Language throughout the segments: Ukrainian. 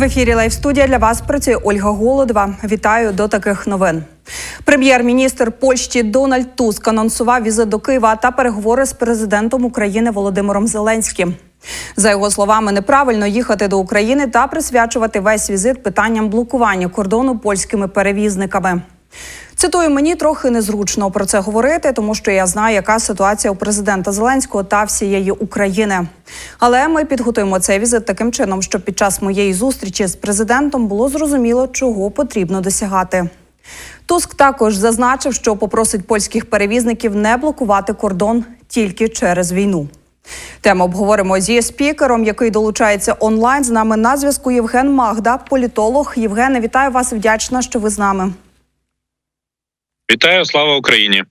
В ефірі Лайв студія для вас працює Ольга Голодова. Вітаю до таких новин. Прем'єр-міністр Польщі Дональд Туск анонсував візит до Києва та переговори з президентом України Володимиром Зеленським. За його словами, неправильно їхати до України та присвячувати весь візит питанням блокування кордону польськими перевізниками. Цитую, мені трохи незручно про це говорити, тому що я знаю, яка ситуація у президента Зеленського та всієї України. Але ми підготуємо цей візит таким чином, щоб під час моєї зустрічі з президентом було зрозуміло, чого потрібно досягати. Туск також зазначив, що попросить польських перевізників не блокувати кордон тільки через війну. Тему обговоримо зі спікером, який долучається онлайн. З нами на зв'язку Євген Магда, політолог. Євгене, вітаю вас. Вдячна, що ви з нами. Вітаю, слава Україні!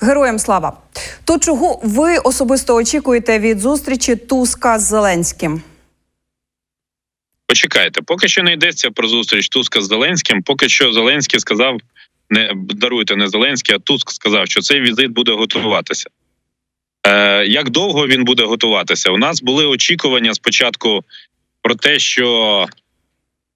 Героям слава. То чого ви особисто очікуєте від зустрічі Туска з Зеленським? Почекайте, поки що не йдеться про зустріч Туска з Зеленським. Поки що Зеленський сказав, не даруйте не Зеленський, а Туск сказав, що цей візит буде готуватися. Е, Як довго він буде готуватися? У нас були очікування спочатку про те, що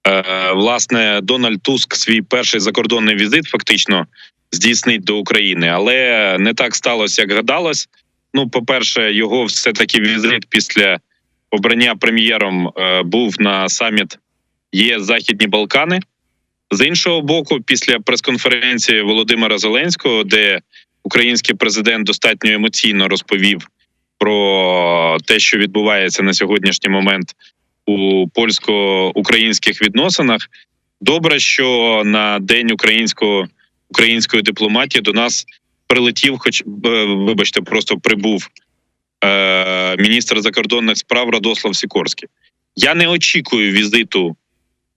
е, власне Дональд Туск свій перший закордонний візит фактично здійснить до України, але не так сталося, як гадалось. Ну, по-перше, його все таки візит після обрання прем'єром е, був на саміт ЄС Західні Балкани. З іншого боку, після прес-конференції Володимира Зеленського, де український президент достатньо емоційно розповів про те, що відбувається на сьогоднішній момент у польсько-українських відносинах. Добре, що на день українського української дипломатії до нас прилетів, хоч е, вибачте, просто прибув е, міністр закордонних справ Радослав Сікорський. Я не очікую візиту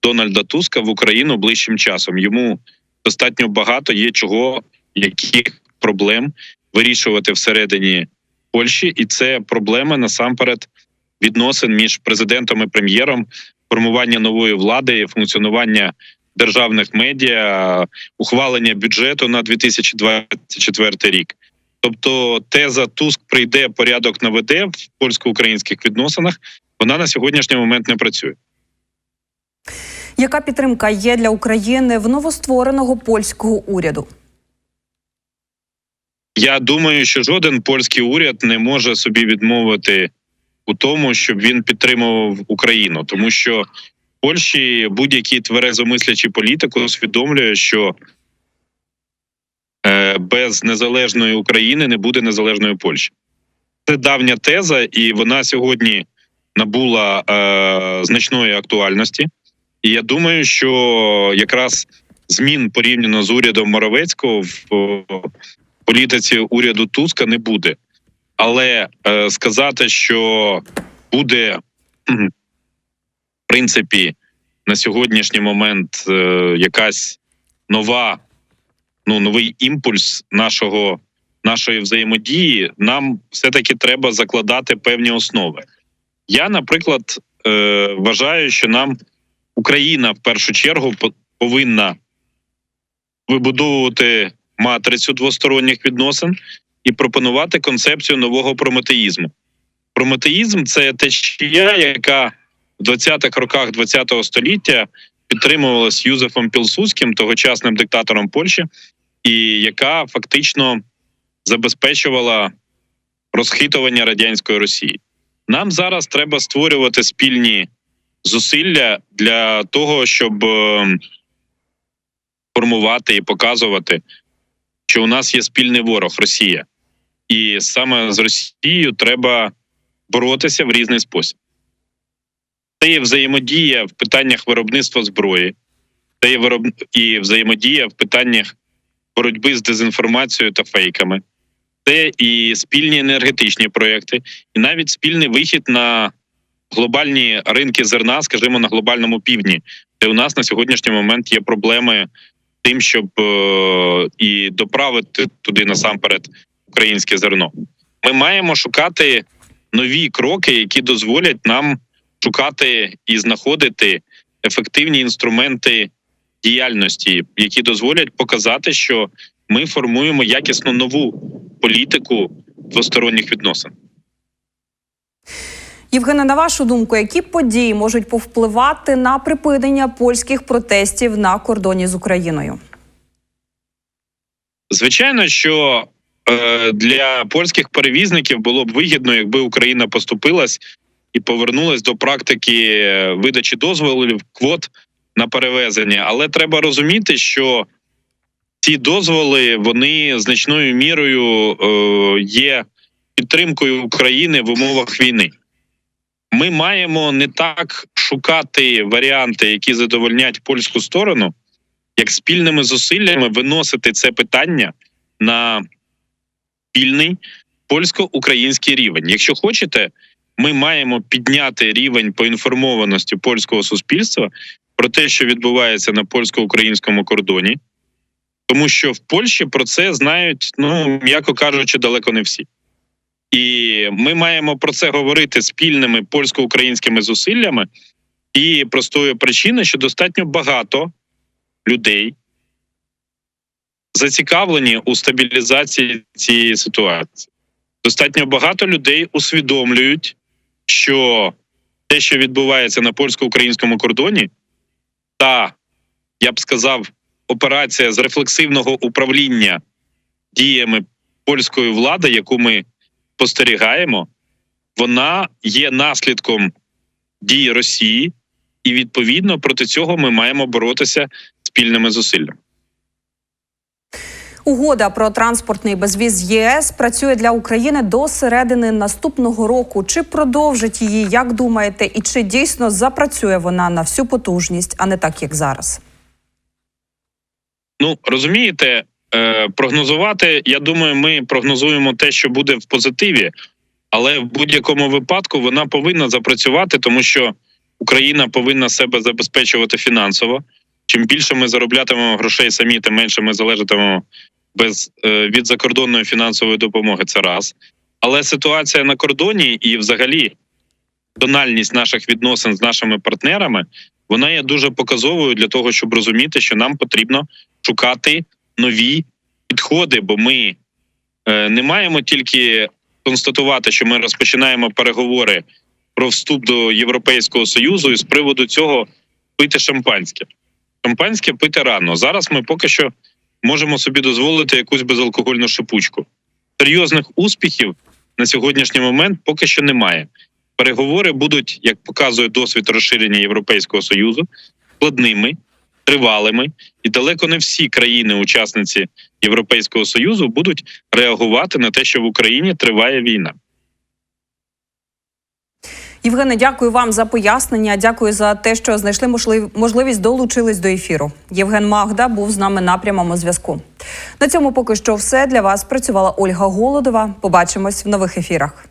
Дональда Туска в Україну ближчим часом. Йому достатньо багато є чого, яких проблем вирішувати всередині Польщі, і це проблема насамперед відносин між президентом і прем'єром, формування нової влади, функціонування державних медіа, ухвалення бюджету на 2024 рік. Тобто, теза Туск прийде порядок наведе в польсько-українських відносинах. Вона на сьогоднішній момент не працює. Яка підтримка є для України в новоствореного польського уряду? Я думаю, що жоден польський уряд не може собі відмовити у тому, щоб він підтримував Україну, тому що Польщі будь-який тверезомислячий політик усвідомлює, що е, без незалежної України не буде незалежної Польщі. Це давня теза, і вона сьогодні набула е, значної актуальності. І я думаю, що якраз змін порівняно з урядом Моровецького в політиці уряду Туска не буде. Але е, сказати, що буде принципі на сьогоднішній момент е, якась нова, ну новий імпульс нашого нашої взаємодії, нам все таки треба закладати певні основи. Я, наприклад, е, вважаю, що нам Україна в першу чергу повинна вибудовувати матрицю двосторонніх відносин і пропонувати концепцію нового прометеїзму. Прометеїзм це течія, яка в 20-х роках ХХ століття підтримувалась Юзефом Пілсудським, тогочасним диктатором Польщі, і яка фактично забезпечувала розхитування радянської Росії. Нам зараз треба створювати спільні зусилля для того, щоб ем, формувати і показувати, що у нас є спільний ворог Росія, і саме з Росією треба боротися в різний спосіб. Це є взаємодія в питаннях виробництва зброї, це є вироб... і взаємодія в питаннях боротьби з дезінформацією та фейками, це і спільні енергетичні проекти, і навіть спільний вихід на глобальні ринки зерна, скажімо, на глобальному півдні, де у нас на сьогоднішній момент є проблеми тим, щоб е і доправити туди насамперед українське зерно. Ми маємо шукати нові кроки, які дозволять нам шукати і знаходити ефективні інструменти діяльності, які дозволять показати, що ми формуємо якісно нову політику двосторонніх відносин. Євгене, на вашу думку, які події можуть повпливати на припинення польських протестів на кордоні з Україною? Звичайно, що е, для польських перевізників було б вигідно, якби Україна поступилась і повернулась до практики е, видачі дозволів квот на перевезення. Але треба розуміти, що ці дозволи вони значною мірою е, є підтримкою України в умовах війни. Ми маємо не так шукати варіанти, які задовольнять польську сторону, як спільними зусиллями виносити це питання на спільний польсько-український рівень. Якщо хочете, ми маємо підняти рівень поінформованості польського суспільства про те, що відбувається на польсько-українському кордоні, тому що в Польщі про це знають, ну м'яко кажучи, далеко не всі. І ми маємо про це говорити спільними польсько-українськими зусиллями і простої причини, що достатньо багато людей зацікавлені у стабілізації цієї ситуації. Достатньо багато людей усвідомлюють, що те, що відбувається на польсько-українському кордоні, та я б сказав, операція з рефлексивного управління діями польської влади, яку ми спостерігаємо, вона є наслідком дій Росії, і відповідно проти цього ми маємо боротися спільними зусиллями. Угода про транспортний безвіз ЄС працює для України до середини наступного року. Чи продовжить її, як думаєте, і чи дійсно запрацює вона на всю потужність, а не так, як зараз? Ну розумієте, е, прогнозувати. Я думаю, ми прогнозуємо те, що буде в позитиві, але в будь-якому випадку вона повинна запрацювати, тому що Україна повинна себе забезпечувати фінансово. Чим більше ми зароблятимемо грошей самі, тим менше ми залежатимемо без е, від закордонної фінансової допомоги. Це раз. Але ситуація на кордоні і, взагалі, тональність наших відносин з нашими партнерами вона є дуже показовою для того, щоб розуміти, що нам потрібно шукати нові підходи, бо ми е, не маємо тільки констатувати, що ми розпочинаємо переговори про вступ до Європейського союзу, і з приводу цього пити шампанське. Шампанське пити рано. Зараз ми поки що можемо собі дозволити якусь безалкогольну шипучку. Серйозних успіхів на сьогоднішній момент поки що немає. Переговори будуть, як показує досвід розширення Європейського союзу, складними, тривалими, і далеко не всі країни-учасниці Європейського союзу будуть реагувати на те, що в Україні триває війна. Євгене, дякую вам за пояснення. Дякую за те, що знайшли можливість долучились до ефіру. Євген Магда був з нами на прямому зв'язку. На цьому поки що все для вас працювала Ольга Голодова. Побачимось в нових ефірах.